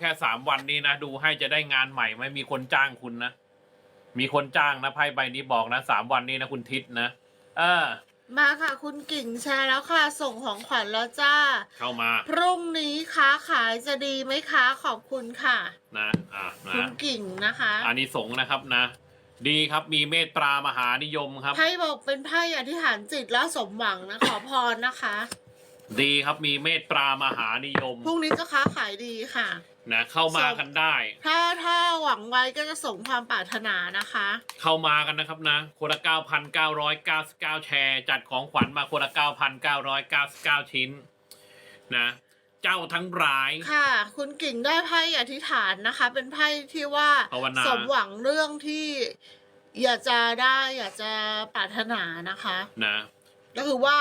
แค่สามวันนี้นะ ดูให้จะได้งานใหม่ไหมมีคนจ้างคุณนะ มีคนจ้างนะไพ่ใบนี้บอกนะสามวันนี้นะคุณทิศนะเออ มาค่ะ คุณกิ่งแชร์แล้วค่ะ ส่งของขวัญแล้วจ้า เข้ามาพรุ่งนี้ค้าขายจะดีไหมคะ ขอบคุณค่ะ นะอะคุณนะกิ่งนะคะอันนี้สงส์นะครับนะ ดีครับมีเมตตามหานิยมครับ ไพ่บอกเป็นไพ่อธิษฐานจิตแล้วสมหวังนะ ขอพรนะคะ ดีครับมีเมตตามหานิยมพรุ่งนี้ก็ค้าขายดีค่ะ นะเข้ามากันได้ ถ้าถ้าหวังไว้ก็จะสมความปรารถนานะคะ เข้ามากันนะครับนะคนละเก้าพันเก้าร้อยเก้าสิบเก้าแชร์ จัดของขวัญมาคนละเก้าพันเก้าร้อยเก้าสิบเก้าชิ้น นะเจ้าทั้งหลาย ค่ะ คุณกิ่งได้ไพ่อธิษฐานนะคะ เป็นไพ่ที่ว่าภาวนา สมหวังเรื่องที่ อยากจะได้อยากจะปรารถนานะคะ นะ ก็คือว่า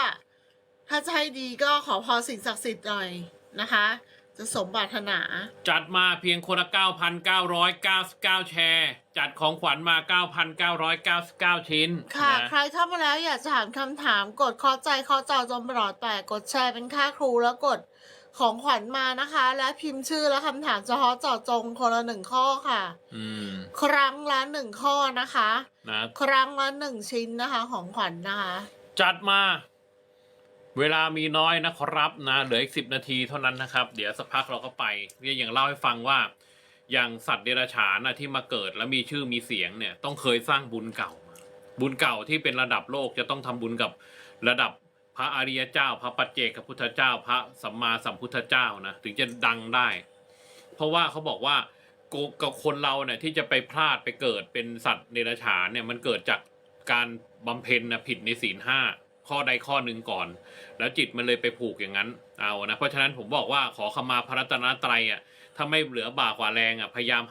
ถ้าจะให้ดีก็ขอพรสิ่งศักดิ์สิทธิ์หน่อยนะคะ จะสมปรารถนา จัดมาเพียงคนละเก้าพันเก้าร้อยเก้าสิบเก้าแชร์ จัดของขวัญมาเก้าพันเก้าร้อยเก้าสิบเก้าชิ้นค่ะนะใครเข้ามาแล้วอยากจะถามคำถามกดข้อใจข้อจอจนปลอดแตกกดแชร์เป็นค่าครูแล้วกดของขวัญมานะคะ และพิมพ์ชื่อและคำถามเฉพาะเจาะจงคนละหนึ่งข้อค่ะ อืมครั้งละหนึ่งข้อนะคะ นะครั้งละหนึ่งชิ้นนะคะ ของขวัญนะคะ จัดมา เวลามีน้อยนะครับนะเหลืออีกสิบนาทีเท่านั้นนะครับ เดี๋ยวสักพักเราก็ไปเนี่ยอย่างเล่าให้ฟังว่าอย่างสัตว์เดรัจฉานนะที่มาเกิดแล้วมีชื่อมีเสียงเนี่ยต้องเคยสร้างบุญเก่า บุญเก่าที่เป็นระดับโลกจะต้องทำบุญกับระดับพระอริยเจ้า พระปัจเจกพุทธเจ้า พระสัมมาสัมพุทธเจ้านะถึงจะดังได้ เพราะว่าเขาบอกว่ากกับคนเราเนี่ยที่จะไปพลาดไปเกิดเป็นสัตว์เดรัจฉานเนี่ยมันเกิดจากการบำเพ็ญนะผิดในศีลห้า ข้อใดข้อหนึ่งก่อน แล้วจิตมันเลยไปผูกอย่างนั้นเอานะเพราะฉะนั้นผมบอกว่าขอขมาพระรัตนตรัยอะถ้าไม่เหลือบ่ากว่าแรงอะพยายาม